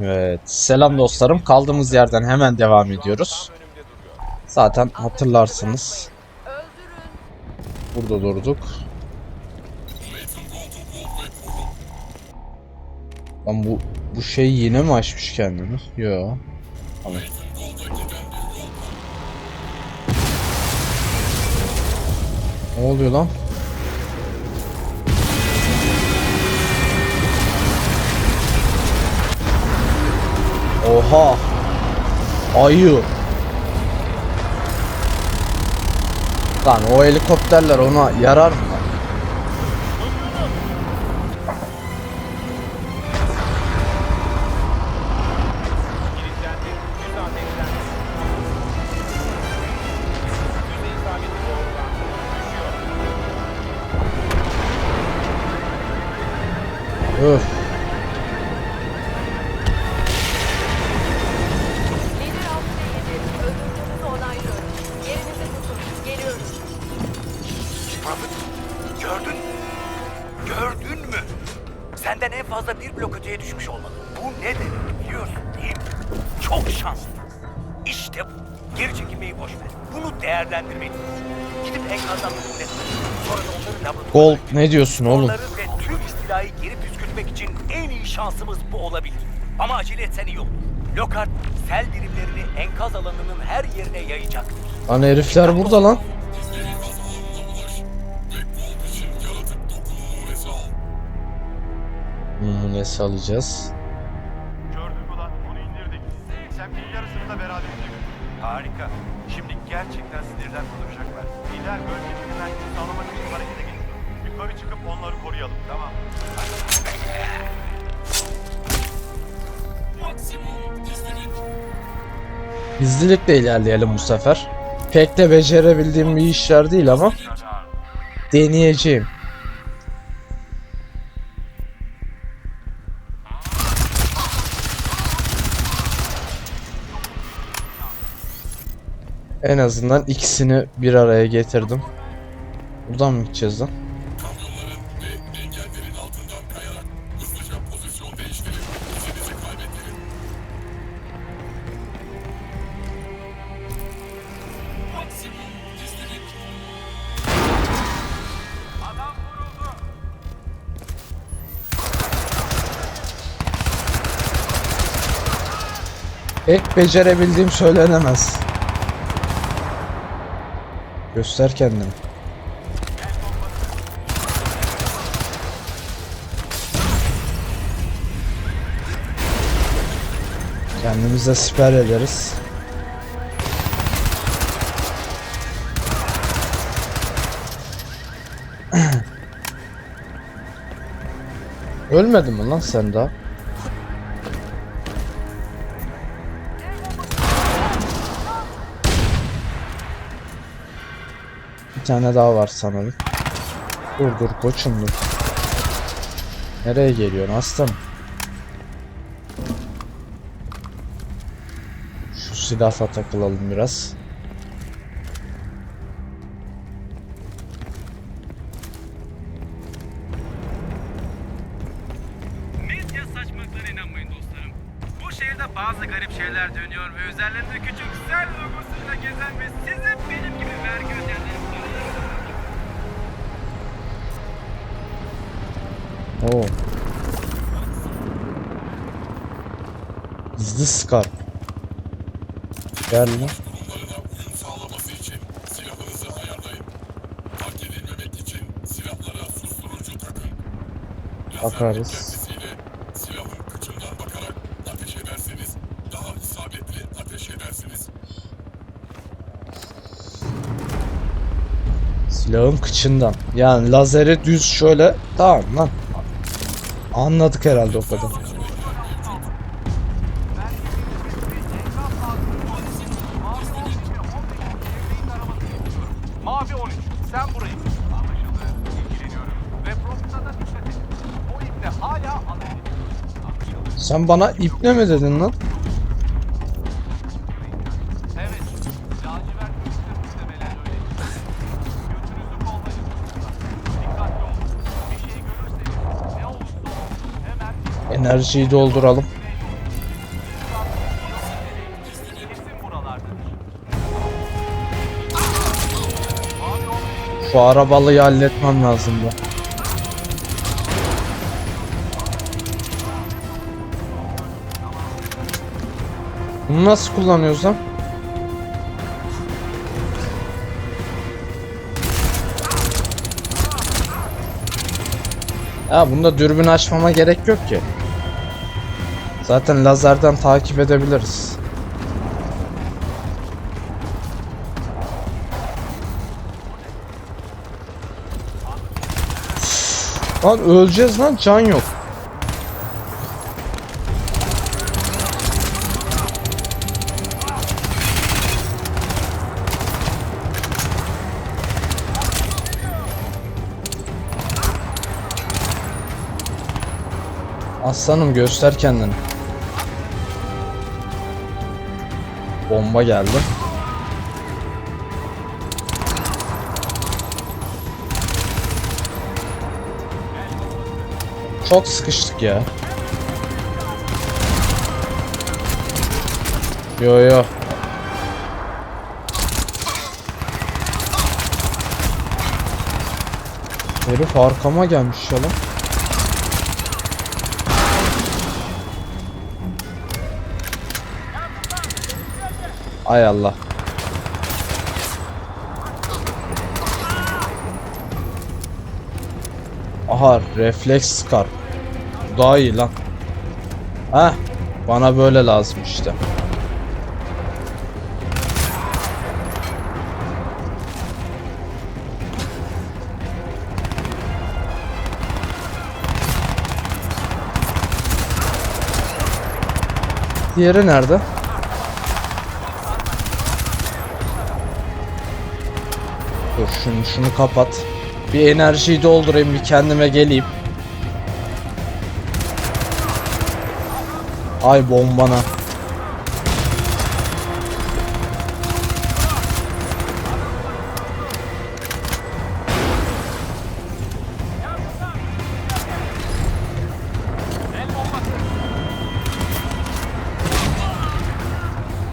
Evet. Selam dostlarım. Kaldığımız yerden hemen devam ediyoruz. Zaten hatırlarsınız. Burada durduk. Lan bu bu şey yine mi açmış kendini? Yo. Tamam. Ne oluyor lan? Oha. Ayı. Lan o helikopterler ona yarar mı? Onları laboratuvara Gol götür. ne diyorsun oğlum? Onları ve tüm istilayı geri püskürtmek için en iyi şansımız bu olabilir. Ama acele etsen iyi olur. Lockhart sel birimlerini enkaz alanının her yerine yayacaktır. Lan herifler burada lan. Numunesi alacağız. Gördün mü lan? Onu indirdik. Semtin yarısını da beraberinde götürdük. Harika. Şimdi gerçekten sinirden konuşacaklar. Lider bölgedeki koruyalım. Tamam. Gizlilikle ilerleyelim bu sefer. Pek de becerebildiğim bir işler değil ama deneyeceğim. En azından ikisini bir araya getirdim. Buradan mı gideceğiz lan? Becerebildiğim söylenemez. Göster kendini. Kendimize siper ederiz. Ölmedin mi lan sen daha? Bir tane daha var sanırım. Dur dur koçum dur. Nereye geliyorsun aslanım? Şu silahla takılalım biraz. Bazı garip şeyler dönüyor ve üzerlerinde küçük sel logosuyla gezen ve size benim gibi vergi ödeyenlerin edilmemek için silahlara susturucu takın. Bakarız. Kendisiyle silahın kıçından bakarak ateş ederseniz daha isabetli ateş edersiniz. Silahın kıçından. Yani lazeri düz şöyle. Tamam lan. Anladık herhalde o kadar. Mavi 13. Sen burayı. Anlaşıldı. İlgileniyorum. Ve Frost'a dikkat edin. O iple hala alın. Anlaşıldı. Sen bana ipne mi dedin lan? Enerjiyi dolduralım. Şu arabalıyı halletmem lazım da. Bunu nasıl kullanıyoruz lan? Ya bunda dürbün açmama gerek yok ki. Zaten lazerden takip edebiliriz. Lan öleceğiz lan can yok. Aslanım göster kendini. Bomba geldi. Çok sıkıştık ya. Yo yo. Herif arkama gelmiş ya lan. Ay Allah. Aha refleks skar. Bu Daha iyi lan. Heh. Bana böyle lazım işte. Diğeri nerede? Şunu şunu kapat. Bir enerjiyi doldurayım bir kendime geleyim. Ay bombana.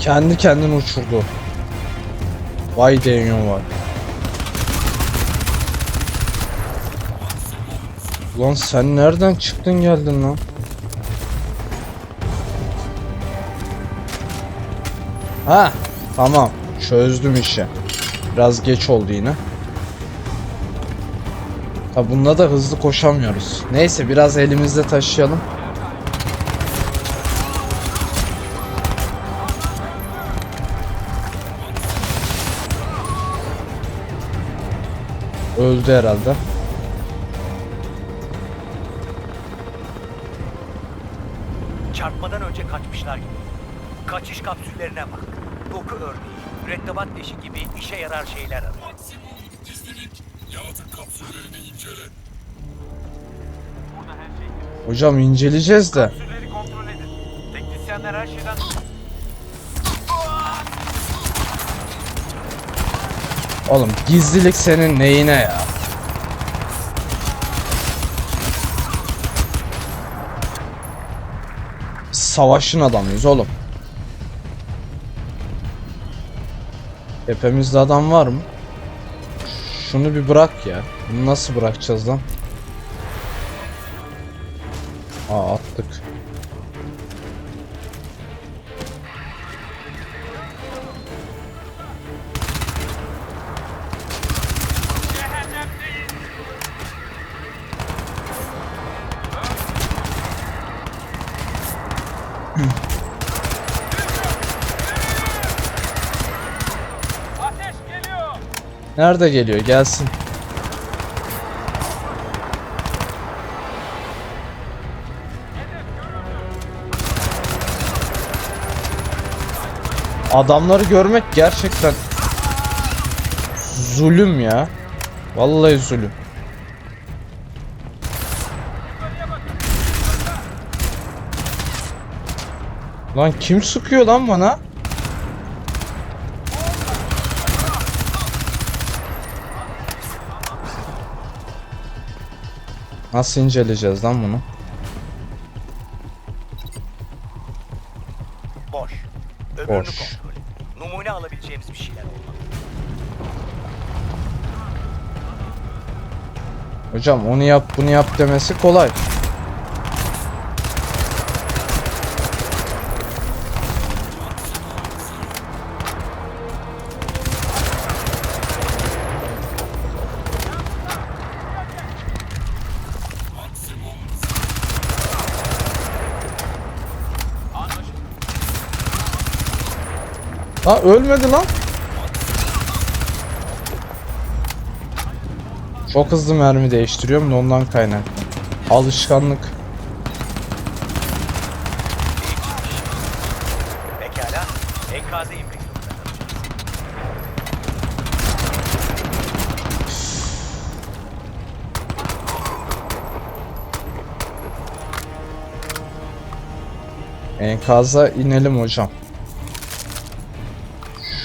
Kendi kendini uçurdu. Vay deniyor var. Lan sen nereden çıktın geldin lan? Ha, tamam. Çözdüm işi. Biraz geç oldu yine. Ha bunda da hızlı koşamıyoruz. Neyse biraz elimizde taşıyalım. Öldü herhalde. Kaçmışlar gibi. Kaçış kapsüllerine bak. Doku örneği, mürettebat leşi gibi işe yarar şeyler arıyor. Maksimum gizlilik. Yaratık kapsüllerini incele. Burada her şey Hocam inceleyeceğiz de. Kapsülleri kontrol edin. Teknisyenler her şeyden... Oğlum gizlilik senin neyine ya? Savaşın adamıyız oğlum. Tepemizde adam var mı? Şunu bir bırak ya. Bunu nasıl bırakacağız lan? Aa attık. Nerede geliyor? Gelsin. Adamları görmek gerçekten zulüm ya. Vallahi zulüm. Lan kim sıkıyor lan bana? Nasıl inceleyeceğiz lan bunu? Boş. Boş. Numune alabileceğimiz bir şeyler olmalı. Hocam onu yap bunu yap demesi kolay. Ha ölmedi lan. Çok hızlı mermi değiştiriyorum da ondan kaynak. Alışkanlık. Pekala. Enkaza inmek. Enkaza inelim hocam.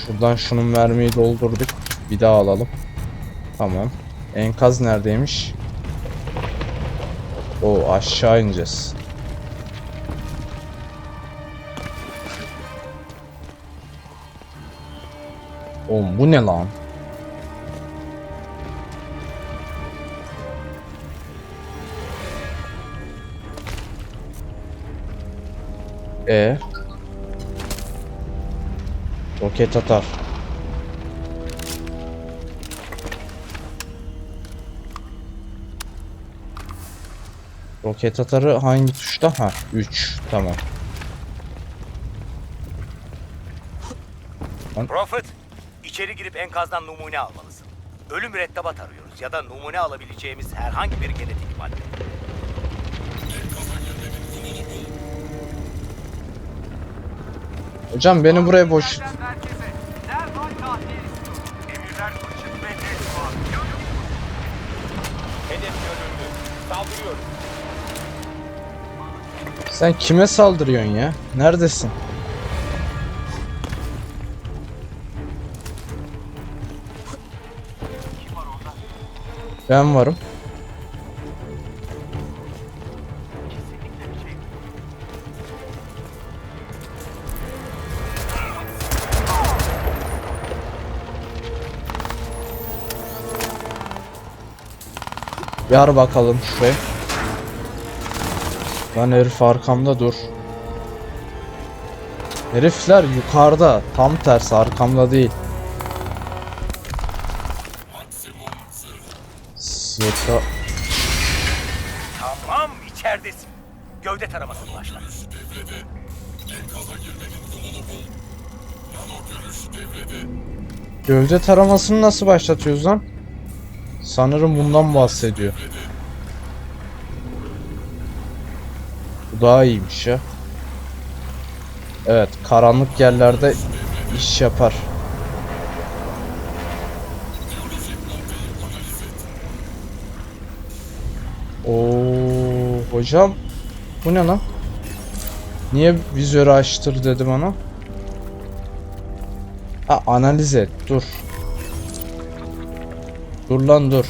Şuradan şunun mermiyi doldurduk. Bir daha alalım. Tamam. Enkaz neredeymiş? O aşağı ineceğiz. Oğlum bu ne lan? E Roket atar. Roket atarı hangi tuşta? Ha 3. Tamam. Prophet, içeri girip enkazdan numune almalısın. Ölü mürettebat arıyoruz ya da numune alabileceğimiz herhangi bir genetik madde. Hocam beni buraya boş... Sen kime saldırıyorsun ya? Neredesin? Ben varım. Yar bakalım şuraya. Lan herif arkamda dur. Herifler yukarıda. Tam tersi arkamda değil. Sırta... Tamam, içeridesin. Gövde taramasını başla. Gövde taramasını nasıl başlatıyoruz lan? Sanırım bundan bahsediyor. Bu daha iyiymiş ya. Evet, karanlık yerlerde iş yapar. Oo, hocam bu ne lan? Niye vizörü açtır dedi bana? Ha analiz et dur. Dur lan dur.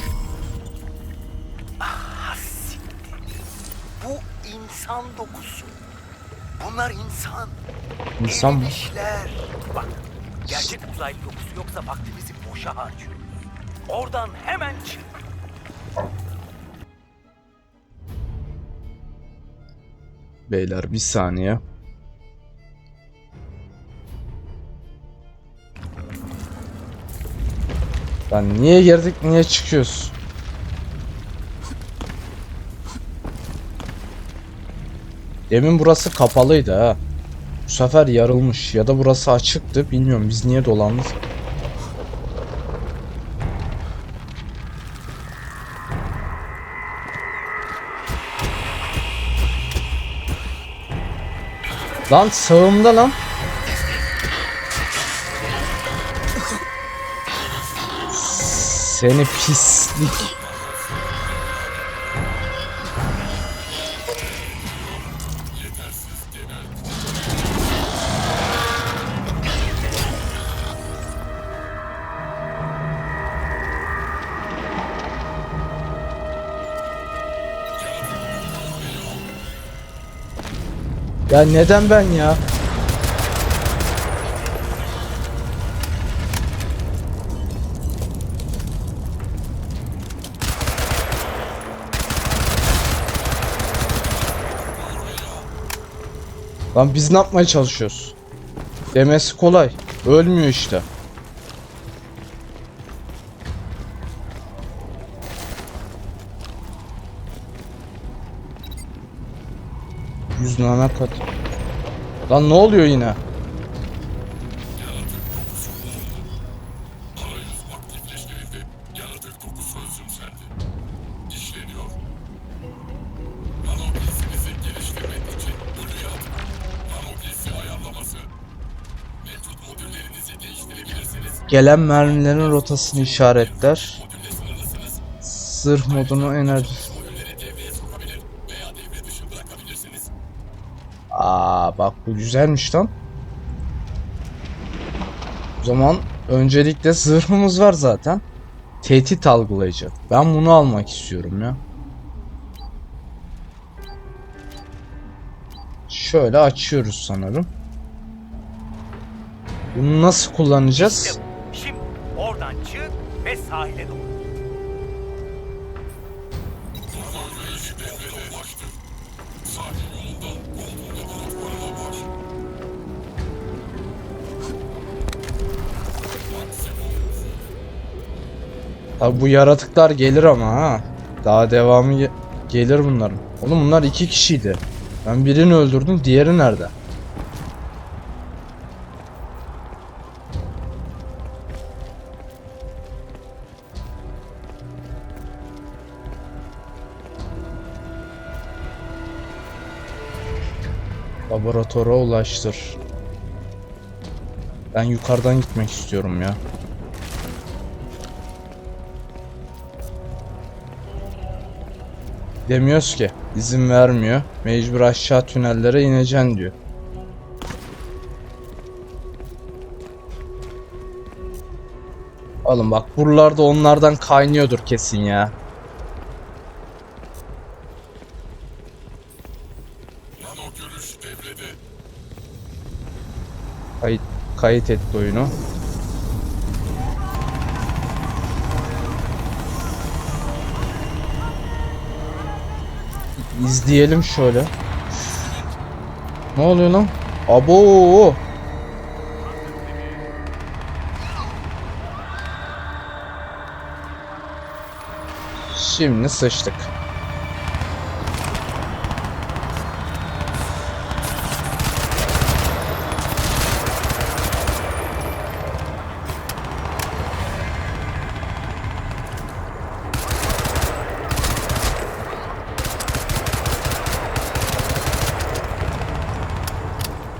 Ah, siktir. Bu insan dokusu. Bunlar insan. İnsan mı? Erimişler. Bak, gerçek uzaylı dokusu yoksa vaktimizi boşa harcıyoruz. Oradan hemen çık. Beyler bir saniye. Lan niye girdik niye çıkıyoruz? Demin burası kapalıydı ha. Bu sefer yarılmış ya da burası açıktı bilmiyorum biz niye dolandık. Lan sağımda lan. Seni pislik. Ya neden ben ya? Lan biz ne yapmaya çalışıyoruz? Demesi kolay. Ölmüyor işte. Yüz nane kat. Lan ne oluyor yine? Gelen mermilerin rotasını işaretler. Zırh modunu enerji. Aa bak bu güzelmiş lan. O zaman öncelikle zırhımız var zaten. Tehdit algılayıcı. Ben bunu almak istiyorum ya. Şöyle açıyoruz sanırım. Bunu nasıl kullanacağız? Oradan çık ve sahile doğru. Abi bu yaratıklar gelir ama ha. Daha devamı ge- gelir bunların. Oğlum bunlar iki kişiydi. Ben birini öldürdüm, diğeri nerede? Laboratuvara ulaştır. Ben yukarıdan gitmek istiyorum ya. Demiyoruz ki. izin vermiyor. Mecbur aşağı tünellere ineceksin diyor. Oğlum bak buralarda onlardan kaynıyordur kesin ya. Nano görüş devrede. Kayıt, kayıt etti oyunu. İzleyelim şöyle. Ne oluyor lan? Abo! Şimdi sıçtık.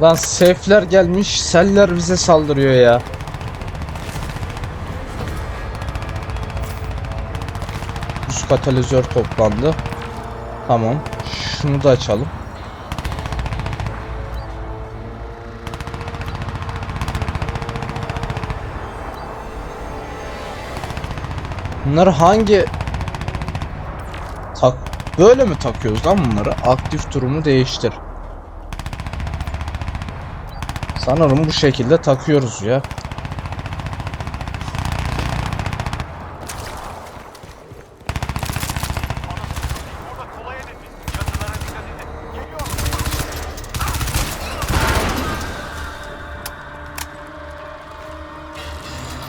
Lan sefler gelmiş, seller bize saldırıyor ya. Üst katalizör toplandı. Tamam. Şunu da açalım. Bunları hangi tak böyle mi takıyoruz lan bunları? Aktif durumu değiştir. Sanırım bu şekilde takıyoruz ya.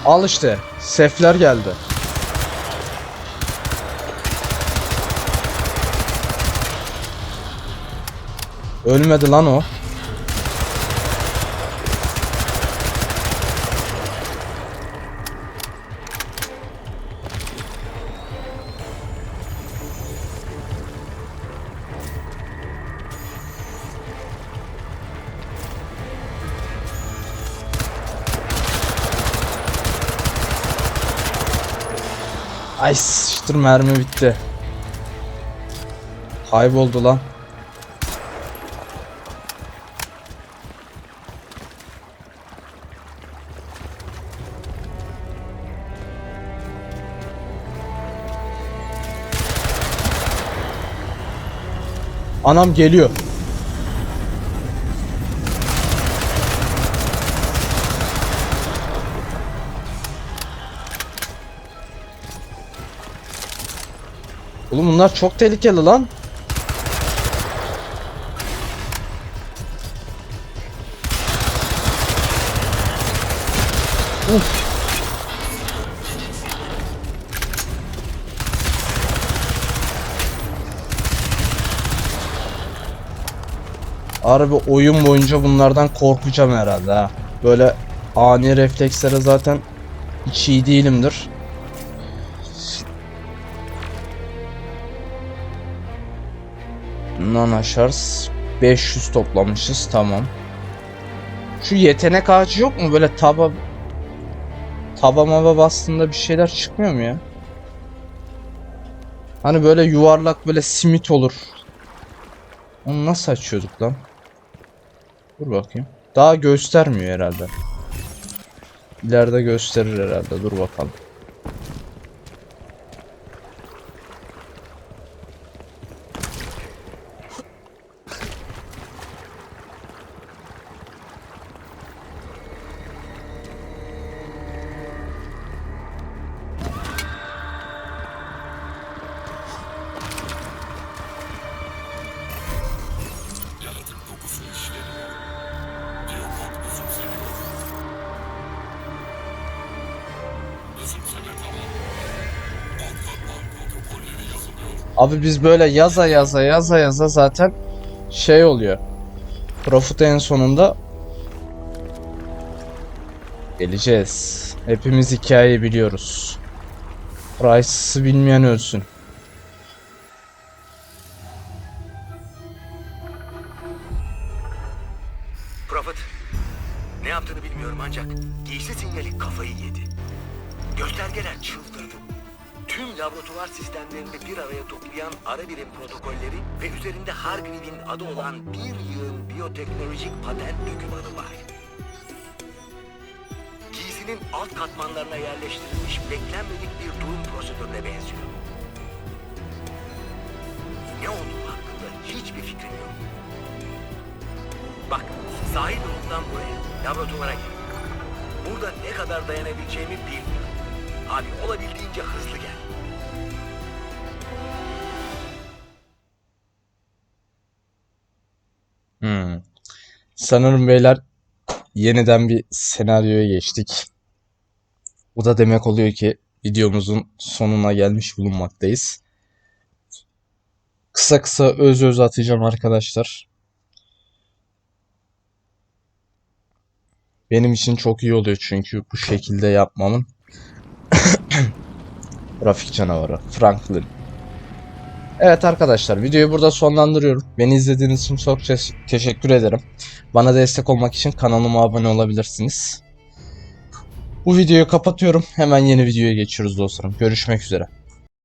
Al işte. Sefler geldi. Ölmedi lan o. Ay sıçtır mermi bitti. Kayboldu lan. Anam geliyor. bunlar çok tehlikeli lan. Uf. Harbi oyun boyunca bunlardan korkacağım herhalde ha. Böyle ani reflekslere zaten hiç iyi değilimdir. Nana Shards 500 toplamışız tamam. Şu yetenek ağacı yok mu böyle taba taba maba bastığında bir şeyler çıkmıyor mu ya? Hani böyle yuvarlak böyle simit olur. Onu nasıl açıyorduk lan? Dur bakayım. Daha göstermiyor herhalde. İleride gösterir herhalde. Dur bakalım. Abi biz böyle yaza yaza yaza yaza zaten şey oluyor. Profit en sonunda geleceğiz. Hepimiz hikayeyi biliyoruz. Rice'ı bilmeyen ölsün. Prophet, ne yaptığını bilmiyorum ancak giysi sinyali kafayı yedi. Göstergeler çıldırdı. Tüm laboratuvar sistemlerini bir araya toplayan ara birim protokolleri ve üzerinde Hargreave'in adı olan bir yığın biyoteknolojik patent dokümanı var. Giysinin alt katmanlarına yerleştirilmiş beklenmedik bir durum prosedürüne benziyor. Ne olduğu hakkında hiçbir fikrim yok. Bak, sahil yolundan buraya, laboratuvara gel. Burada ne kadar dayanabileceğimi bilmiyorum. Abi olabildiğince hızlı gel. Hmm. Sanırım beyler yeniden bir senaryoya geçtik. Bu da demek oluyor ki videomuzun sonuna gelmiş bulunmaktayız. Kısa kısa öz öz atacağım arkadaşlar. Benim için çok iyi oluyor çünkü bu şekilde yapmamın. Grafik canavarı Franklin. Evet arkadaşlar videoyu burada sonlandırıyorum. Beni izlediğiniz için çok te- teşekkür ederim. Bana destek olmak için kanalıma abone olabilirsiniz. Bu videoyu kapatıyorum. Hemen yeni videoya geçiyoruz dostlarım. Görüşmek üzere.